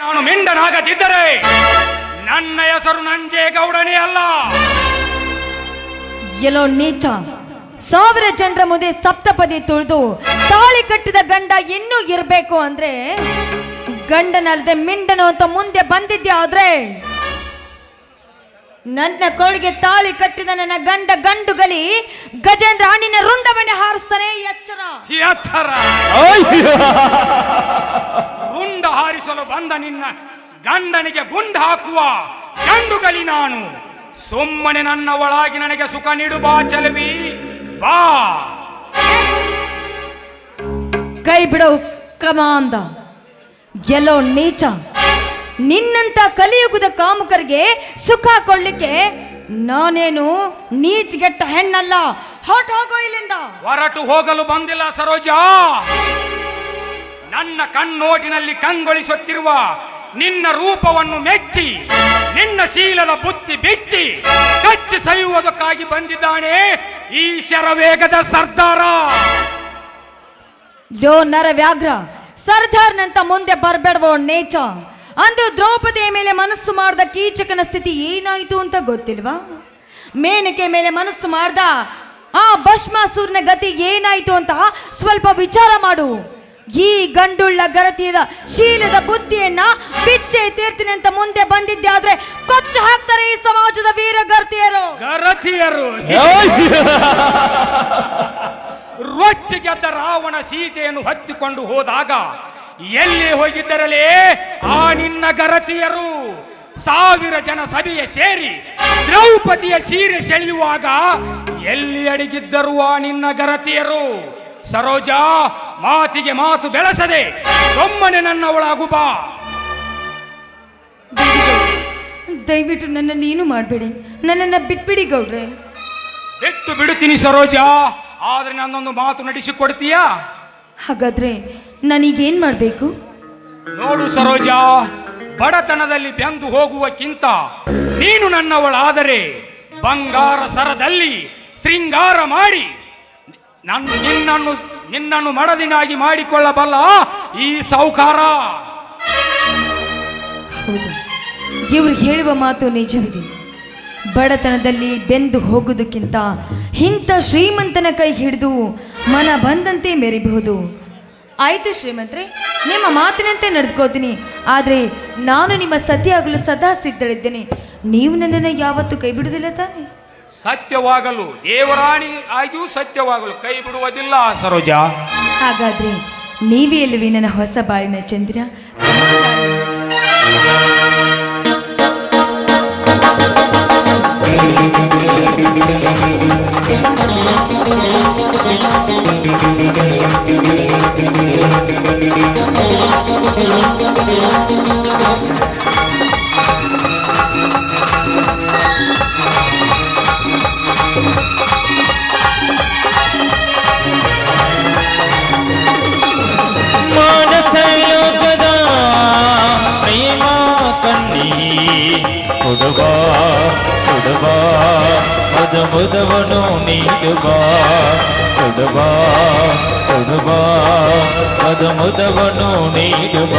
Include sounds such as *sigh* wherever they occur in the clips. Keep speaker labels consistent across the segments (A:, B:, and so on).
A: ನಾನು ಮಿಂಡನಾಗದಿದ್ದರೆ ನನ್ನ ಹೆಸರು ನಂಜೇಗೌಡನೇ ಅಲ್ಲ.
B: ಎಲ್ಲೋ ನೀಚ. ಸಾವಿರ ಜನರ ಮುಂದೆ ಸಪ್ತಪದಿ ತುಳಿದು ತಾಳಿ ಕಟ್ಟಿದ ಗಂಡ ಇನ್ನೂ ಇರಬೇಕು ಅಂದ್ರೆ ಗಂಡನಲ್ಲದೆ ಮಿಂಡನು ಅಂತ ಮುಂದೆ ಬಂದಿದ್ದೆ ಆದ್ರೆ ನನ್ನ ಕೋಳಿಗೆ ತಾಳಿ ಕಟ್ಟಿದ ನನ್ನ ಗಂಡ ಗಂಡುಗಲಿ ಗಜೇಂದ್ರ ನಿನ್ನ ರುಂಡವನ್ನೇ ಹಾರಿಸ್ತಾನೆ ಎಚ್ಚರ
A: ಎತ್ತರ ರುಂಡ ಬಂದ ನಿನ್ನ ಗಂಡನಿಗೆ ಗುಂಡ ಹಾಕುವ ಗಂಡುಗಲಿ ನಾನು. ಸುಮ್ಮನೆ ನನ್ನ ಒಳಗೆ ನನಗೆ ಸುಖ ನೀಡು ಬಾ ಚಲವಿ ಬಾ.
B: ಕೈ ಬಿಡೋ ಕಮಾಂದ ಗೆಲೋ ನೀಚ. ನಿನ್ನಂತ ಕಲಿಯುಗದ ಕಾಮುಕರಿಗೆ ಸುಖ ಕೊಡ್ಲಿಕ್ಕೆ ನಾನೇನು ನೀತಿಗೆಟ್ಟ ಹೆಣ್ಣಲ್ಲ. ಹೊಟ್ ಹೋಗೋ ಇಲ್ಲಿಂದ.
A: ಹೊರಟು ಹೋಗಲು ಬಂದಿಲ್ಲ ಸರೋಜ. ನನ್ನ ಕಣ್ಣೋಟಿನಲ್ಲಿ ಕಂಗೊಳಿಸುತ್ತಿರುವ ನಿನ್ನ ರೂಪವನ್ನು ಮೆಚ್ಚಿ, ನಿನ್ನ ಶೀಲದ ಬುತ್ತಿ ಬಿಚ್ಚಿ, ಕಚ್ಚಿ ಸೈಯುವುದಕ್ಕಾಗಿ ಬಂದಿದ್ದಾನೆ ಈ ಶರವೇಗದ ಸರ್ದಾರ.
B: ಯೋ ನರ ವ್ಯಾಘ್ರ, ಸರ್ದಾರ್ನಂತ ಮುಂದೆ ಬರ್ಬೇಡವೋ ನೇಚ. ಅಂದು ದ್ರೌಪದಿಯ ಮೇಲೆ ಮನಸ್ಸು ಮಾಡ್ದ ಕೀಚಕನ ಸ್ಥಿತಿ ಏನಾಯಿತು ಅಂತ ಗೊತ್ತಿಲ್ವಾ? ಮೇನಕೆ ಮೇಲೆ ಮನಸ್ಸು ಮಾಡ್ದ ಆ ಭಸ್ಮಾಸುರನ ಗತಿ ಏನಾಯಿತು ಅಂತ ಸ್ವಲ್ಪ ವಿಚಾರ ಮಾಡು. ಈ ಗಂಡುಳ್ಳ ಗರತಿಯದ ಶೀಲದ ಬುದ್ಧಿಯನ್ನ ಬಿಚ್ಚೆ ತೀರ್ತೀನಿ ಅಂತ ಮುಂದೆ ಬಂದಿದ್ದೆ ಆದ್ರೆ ಕೊಚ್ಚು ಹಾಕ್ತಾರೆ ಈ ಸಮಾಜದ ವೀರ ಗರ್ತಿಯರು.
A: ಗರತಿಯರು. *laughs* ರೊಚ್ಚಿಗೆ ಗೆದ್ದ ರಾವಣ ಸೀತೆಯನ್ನು ಹತ್ತಿಕೊಂಡು ಹೋದಾಗ ಎಲ್ಲಿ ಹೋಗಿದ್ದರಲೇ ಆ ನಿನ್ನ ಗರತಿಯರು. ಸಾವಿರ ಜನ ಸಭೆಯ ಸೇರಿ ದ್ರೌಪದಿಯ ಸೀರೆ ಸೆಳೆಯುವಾಗ ಎಲ್ಲಿ ಅಡಗಿದ್ದರು ಆ ನಿನ್ನ ಗರತಿಯರು? ಸರೋಜ ಮಾತಿಗೆ ಮಾತು ಬೆಳೆಸದೆ ಸೊಮ್ಮನೆ ನನ್ನ ಒಳಗು ಬಾ
B: ದಯವಿಟ್ಟು ನನ್ನ ನೀನು ಮಾಡಬೇಡಿ. ನನ್ನನ್ನು ಬಿಟ್ಬಿಡಿ ಗೌಡ್ರೆ.
A: ಬಿಟ್ಟು ಬಿಡುತ್ತೀನಿ ಸರೋಜಾ ಆದ್ರೆ ನನ್ನೊಂದು ಮಾತು ನಡೆಸಿಕೊಡ್ತೀಯಾ
B: ಹಾಗಾದ್ರೆ ನನಗೇನು ಮಾಡಬೇಕು?
A: ನೋಡು ಸರೋಜಾ ಬಡತನದಲ್ಲಿ ಬೆಂದು ಹೋಗುವಕ್ಕಿಂತ ನೀನು ನನ್ನವಳಾದರೆ ಬಂಗಾರ ಸರದಲ್ಲಿ ಶೃಂಗಾರ ಮಾಡಿ ನನ್ನ ನಿನ್ನನ್ನು ನಿನ್ನನ್ನು ಮಡದಿನಾಗಿ ಮಾಡಿಕೊಳ್ಳಬಲ್ಲ ಈ ಸೌಕಾರ
B: ಇವರು ಹೇಳುವ ಮಾತು ನಿಜವಿದೆ. ಬಡತನದಲ್ಲಿ ಬೆಂದು ಹೋಗುವುದಕ್ಕಿಂತ ಇಂಥ ಶ್ರೀಮಂತನ ಕೈ ಹಿಡಿದು ಮನ ಬಂದಂತೆ ಮೆರಿಬಹುದು. ಆಯಿತು ಶ್ರೀಮಂತ್ರೆ, ನಿಮ್ಮ ಮಾತಿನಂತೆ ನಡೆದುಕೋತೀನಿ ಆದರೆ ನಾನು ನಿಮ್ಮ ಸತಿಯಾಗಲು ಸದಾ ಸಿದ್ಧಳಿದ್ದೇನೆ. ನೀವು ನನ್ನನ್ನು ಯಾವತ್ತೂ ಕೈ ಬಿಡುವುದಿಲ್ಲ ತಾನೆ.
A: ಸತ್ಯವಾಗಲು ದೇವರಾಣಿ ಆಗಿಯೂ ಸತ್ಯವಾಗಲು ಕೈ ಬಿಡುವುದಿಲ್ಲ ಸರೋಜ.
B: ಹಾಗಾದ್ರೆ ನೀವೇ ಅಲ್ಲವೇ ನನ್ನ ಹೊಸ ಬಾಳಿನ ಚಂದ್ರ?
C: ಕಣ್ಣಿ ಕೊಡುವ ಕೊಡುವ ಮದ ಮುದವನು ನೀಡುವ ಕೊಡುವ ಕೊಡುವ ಮದ ಮುದವನು ನೀಡುವ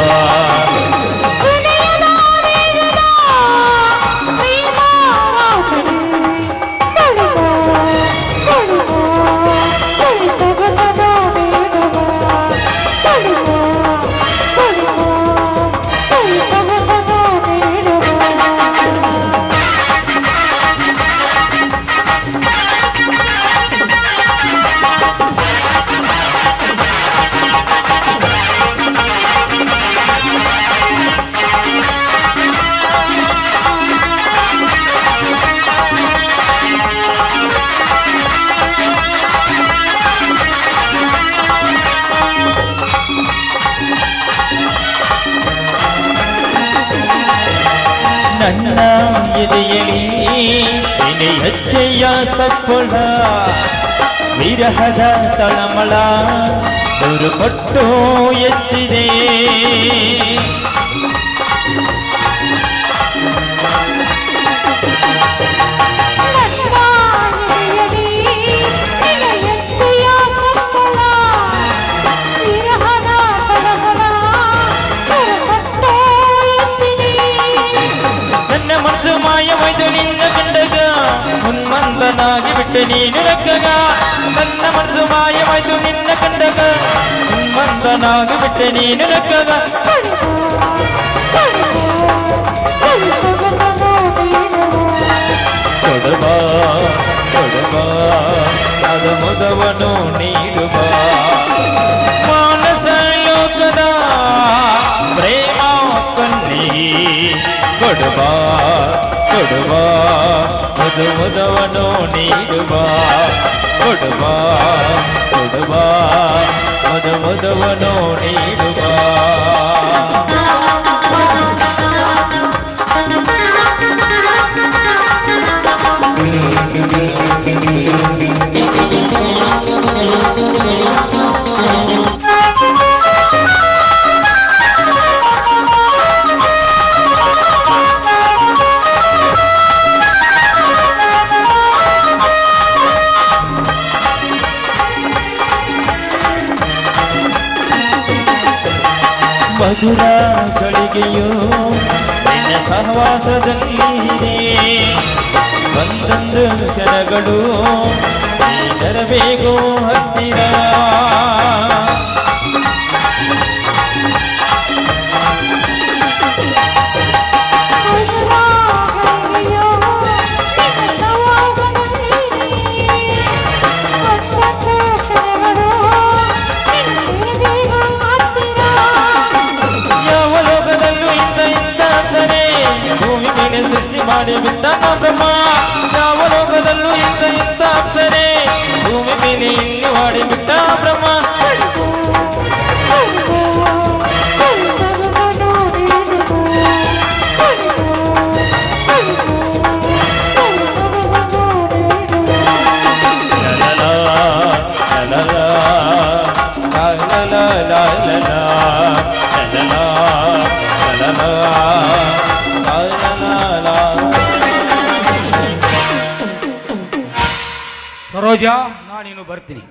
C: ನನ್ನ ಎದೆಯಲಿ ನಿನೆ ಹೆಜ್ಜೆಯ ಸಪ್ಪಳ ವಿರಹದ ತಳಮಳ ನೂರು ಪಟ್ಟು ಎಚ್ಚಿದೆ ನಿಮ್ಮಂತನಾಗಿ ಬಿಟ್ಟೆ ನೀನು ಲೆಕ್ಕಗ ನನ್ನ ಮನಸ್ಸು ಮಾಯವಾಯ್ತು ನಿನ್ನ ಕಂಡಗ ನಿಮ್ಮಂತನಾಗಿ ಬಿಟ್ಟೆ ನೀನು ಲೆಕ್ಕಗ ಕೊಡುವ ಕೊಡುವ ಅದ ಮುದವನು ನೀಡುವ કડવા કડવા મધ મધવનો નીડવા કડવા કડવા મધ મધવનો નીડવા Thank you. ಮಧುರ ಗಳಿಗೆಯು ನಿನ್ನ ಸಹವಾಸದಲ್ಲಿ ಒಂದೊಂದು ಕ್ಷಣಗಳು ನೀಡರಬೇಕು ಹತ್ತಿರ ಭೂಮಿ ಮೇಲೆ ಸೃಷ್ಟಿ ಮಾಡಿ ಬಿಟ್ಟ ಬ್ರಹ್ಮ ಯಾವ ಲೋಕದಲ್ಲೂ ಇಂಥ ಇಂಥ ಅಪ್ಸರೆ ಭೂಮಿ ಮೇಲೆ ಇಲ್ಲಿ ಮಾಡಿ ಬಿಟ್ಟ ಬ್ರಹ್ಮ
A: ಸರೋಜ ನಾನಿನ್ನು ಬರ್ತೀನಿ.